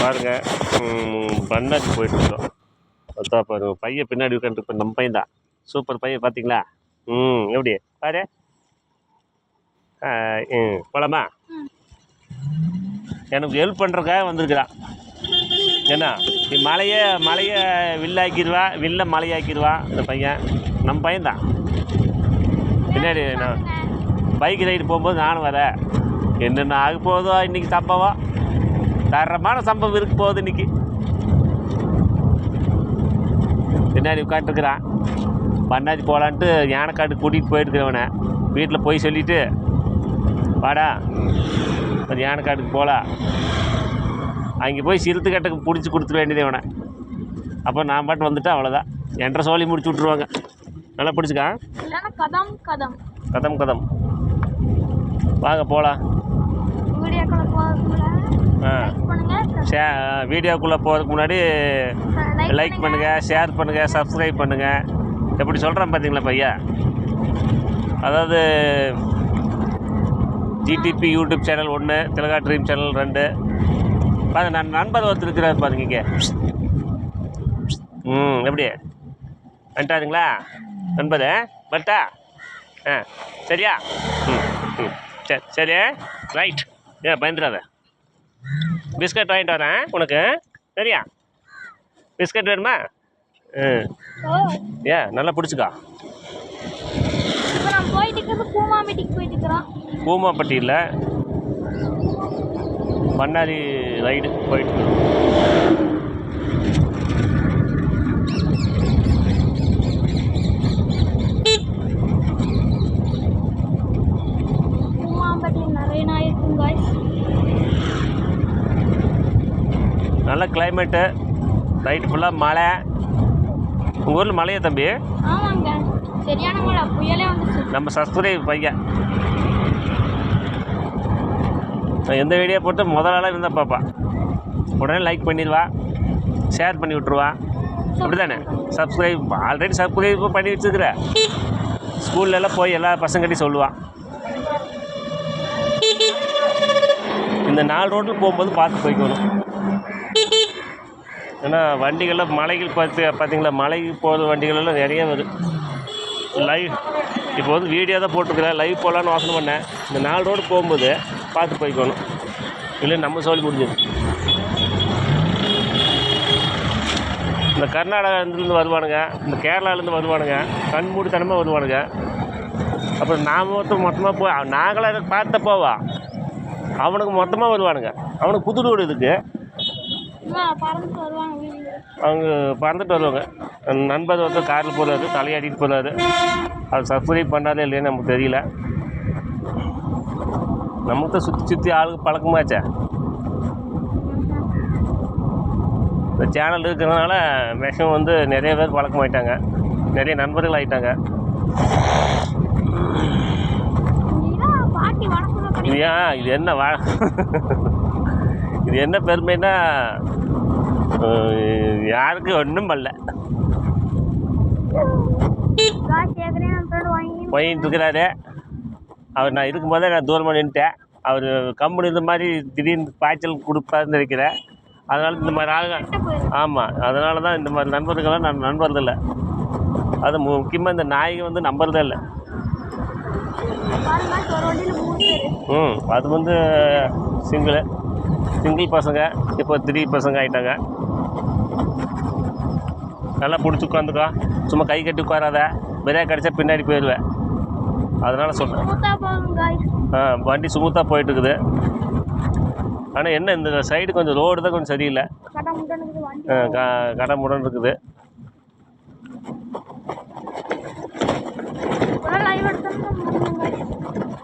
பாருங்க ம், போயிட்டுருக்கோம். பார்த்தா பாரு பையன் பின்னாடி உட்காந்து நம்ம பையன் தான் சூப்பர் பையன் பார்த்தீங்களா ம் எப்படி? பாரு. ம் போலாமா? எனக்கு ஹெல்ப் பண்ணுறக்காக வந்திருக்கிறான். என்ன நீ மலையை மலையை வில்லாக்கிடுவா வில்ல மலையாக்கிடுவா இந்த பையன். நம்ம பையன்தான். பின்னாடி நான் பைக் ரைடு போகும்போது நானும் வரேன். என்னென்ன ஆக போகுதோ இன்றைக்கி சம்பவம் தரமான சம்பவம் இருக்க போகுது இன்னைக்கு. பின்னாடி உட்காந்துருக்குறான் பண்ணாதி போகலான்ட்டு யானைக்காட்டு கூட்டிகிட்டு போயிருக்கிறவனை. வீட்டில் போய் சொல்லிவிட்டு வாடா அது யானைக்காட்டுக்கு போகலாம் அங்கே போய் சிறுத்துக்கட்டுக்கு பிடிச்சி கொடுத்துட வேண்டியது இவனை அப்போ நான் பாட்டு வந்துட்டு அவ்வளோதான் என்ற சோழி முடிச்சு விட்ருவாங்க நல்லா பிடிச்சிக்கா? கதம் கதம். கதம் கதம். வாங்க போகலாம் ஆ. ஷே வீடியோக்குள்ளே போகிறதுக்கு முன்னாடி லைக் பண்ணுங்கள் ஷேர் பண்ணுங்கள் சப்ஸ்கிரைப் பண்ணுங்கள் எப்படி சொல்கிறேன் பார்த்தீங்களா பையா? அதாவது ஜிடிபி யூடியூப் சேனல் ஒன்று திலகா ட்ரீம் சேனல் ரெண்டு. பாருங்க நான் நண்பர் ஒருத்தர் இருக்கிறார் பாருங்க இங்கே. ம் எப்படி? வந்துட்டாருங்களா? நண்பர் பட்டா ஆ சரியா? ம் ம் சரி சரி. ரைட் ஏன் பயந்துடாத. பிஸ்கட் வாங்கிட்டு வரேன் உனக்கு. சரியா? பிஸ்கட் வேணுமா? ம் ஏன் நல்லா பிடிச்சிக்கா. பூமாப்பட்டியில் பண்ணாரி ரைடு போயிட்டு பூமாம்பேட்டியில் நிறைய நாய் இருக்கும் காய்ஸ் நல்ல கிளைமேட்டு நைட்டு ஃபுல்லாக மழை. உங்கள் ஊரில் மழையா தம்பி? ஆமாங்க. சரியான மழை. புயலே வந்துச்சு. நம்ம சப்ஸ்கிரைப் பையன். நான் எந்த வீடியோ போட்டு முதல் ஆளாக இருந்தால் பாப்பா. உடனே லைக் பண்ணிடுவா. ஷேர் பண்ணி விட்ருவா அப்படி தானே சப்ஸ்கிரைப் ஆல்ரெடி சப்ஸ்கிரைப் பண்ணி வச்சுருக்குற. ஸ்கூல்ல எல்லாம் போய் எல்லா பசங்கள்கிட்டையும் சொல்லுவான் இந்த நாலு ரோட்டில் போகும்போது பார்த்து போய்க்கணும். ஏன்னா வண்டிகள்லாம் மலைகள் பார்த்து பார்த்தீங்களா மலைக்கு போகிற வண்டிகள் எல்லாம் நிறைய வருது. லைவ் இப்போ வந்து வீடியோ தான் போட்டிருக்கிறேன். லைவ் போகலான்னு யோசனை பண்ணேன். இந்த நாலு ரோடு போகும்போது பார்த்து போய்க்கணும். இல்லை நம்ம சொல்லி முடிஞ்சது இந்த கர்நாடகாலேருந்து வருவானுங்க. இந்த கேரளாலேருந்து வருவானுங்க. கண்மூடித்தனமாக வருவானுங்க. அப்புறம் நாம் மட்டும் மொத்தமாக போய் நாங்களாக பார்த்த போவா. அவனுக்கு மொத்தமாக வருவானுங்க. அவனுக்கு புது ரோடு இதுக்கு அம்மா பறந்துட்டு வருவாங்க வீட்டுக்கு அவங்க பறந்துட்டு வருவாங்க நண்பர் வந்து காரில் போகிறாரு தலையாடிட்டு போகிறாரு அது சப்ஸ்கிரைப் பண்ணாலே இல்லைன்னு நமக்கு தெரியல. நமக்கு தான் சுற்றி சுற்றி ஆளுக்கு பழக்கமாச்சே. இந்த சேனல் இருக்கிறதுனால மேக்ஸிமம் வந்து நிறைய பேர் பழக்கமாயிட்டாங்க. நிறைய நண்பர்கள் வணக்கம் இது ஏன்? இது என்ன வா இது என்ன பெருமைன்னா யாருக்கும் ஒன்றும் பண்ணல. போயின்னு இருக்கிறாரு. அவர் நான் இருக்கும்போதே நான் தூரமாக நின்றுட்டேன் அவர் கம்பெனி இந்த மாதிரி திடீர்னு பாய்ச்சல் கொடுப்பாருன்னு நினைக்கிறேன். அதனால இந்த மாதிரி ஆளுங்க ஆமாம் அதனால தான் இந்த மாதிரி நண்பர்களெல்லாம் நான் நண்பறதில்லை அது முக்கியமாக இந்த நாய்க்கு வந்து நம்புறதே இல்லை. ம் அது வந்து சிங்கிள். சிங்கிள் பசங்க இப்போ த்ரீ பசங்க ஆயிட்டாங்க. நல்லா பிடிச்சி உட்காந்துக்கோ. சும்மா கை கட்டி உட்காராத. பிரேக் அடித்தா பின்னாடி போயிடுவேன் அதனால் சொல்கிறேன் ஆ வண்டி ஸ்மூத்தாக போயிட்டு இருக்குது ஆனால் என்ன இந்த சைடு கொஞ்சம் ரோடு தான் கொஞ்சம் சரியில்லை. கடை முடன் இருக்குது.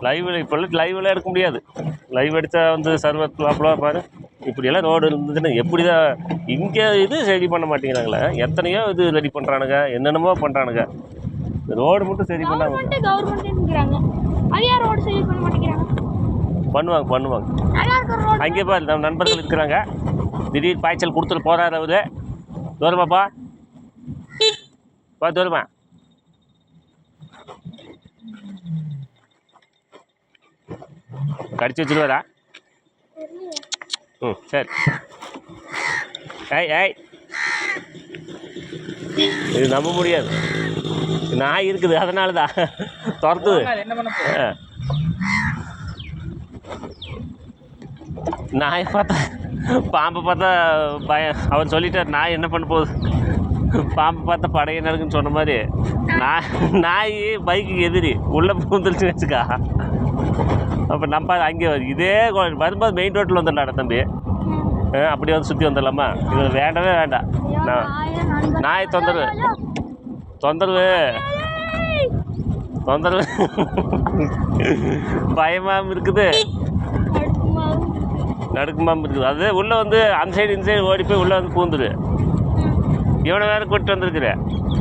லைவில் இப்போல்லாம் லைவெல்லாம் எடுக்க முடியாது. லைவ் எடுத்தா வந்து சர்வர் ப்ராப்ளம் பாரு. இப்படியெல்லாம் ரோடு இருந்ததுன்னு எப்படி தான் இங்கே இது ரெடி பண்ண மாட்டேங்கிறாங்களே. எத்தனையோ இது ரெடி பண்ணுறானுங்க என்னென்னமோ பண்ணுறானுங்க ரோடு மட்டும் சரி பண்ணாங்க சரி பண்ணுவாங்க பண்ணுவாங்க. அங்கே பாரு நம்ம நண்பர்கள் இருக்கிறாங்க. திடீர் பாய்ச்சல் கொடுத்துட்டு போகிறாரு அவரு. தூரமாப்பா பா தூரமா. கடிச்சு வச்சிருவாரா? ம். சரி. ஏய் ஏய். இது நம்ப முடியாது. நாய் இருக்குது அதனால தான் துரத்துது. நாயை பார்த்தா பாம்பை பார்த்தா பயம் அவர் சொல்லிட்டார் நாய் என்ன பண்ண போகுது? பாம்பை பார்த்தா படைய நடக்குன்னு சொன்ன மாதிரி நாய் நாய் பைக்குக்கு எதிரி உள்ளே பூந்துருச்சுன்னு வச்சுக்கா. அப்போ நம்ம அங்கே இதே வரும்போது மெயின் ரோட்டில் வந்துடலாடா தம்பி. ஆ, அப்படியே வந்து சுற்றி வந்துடலாமா? இது வேண்டவே வேண்டாம். நான் நாய் தொந்தரவு. தொந்தரவு. தொந்தரவு. பயமாகவும் இருக்குது. நடுக்கமாகவும் இருக்குது. அது உள்ளே வந்து அந்த சைடு இந்த சைடு ஓடி போய் உள்ளே வந்து பூந்துரு. இவனை வேறு கூப்பிட்டு வந்திருக்கிற.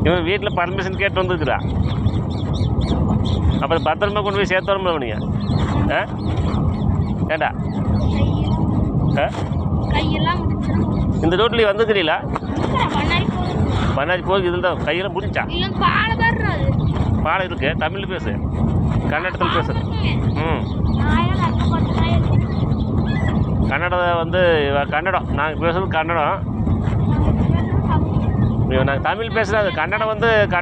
இவன் வீட்டில் பர்மிஷன் கேட்டு வந்திருக்கிறான் அப்புறம் பத்திரமா கொண்டு போய் சேர்த்து வரணும் நீங்க ஆ? ஏண்டா? ஆ? இந்த ரோட்லேயே வந்துக்கிறீங்களா பண்ணாடி போய் இதில் தான் கையெல்லாம் முடிச்சா பாலை இருக்கு தமிழ் பேசு. கன்னடத்தில் பேசு. ம். கன்னடம் வந்து கன்னடம். நாங்கள் பேசுறது கன்னடம். நாங்கள் தமிழ். பேசுகிறது கன்னடம் வந்து கன்னடம்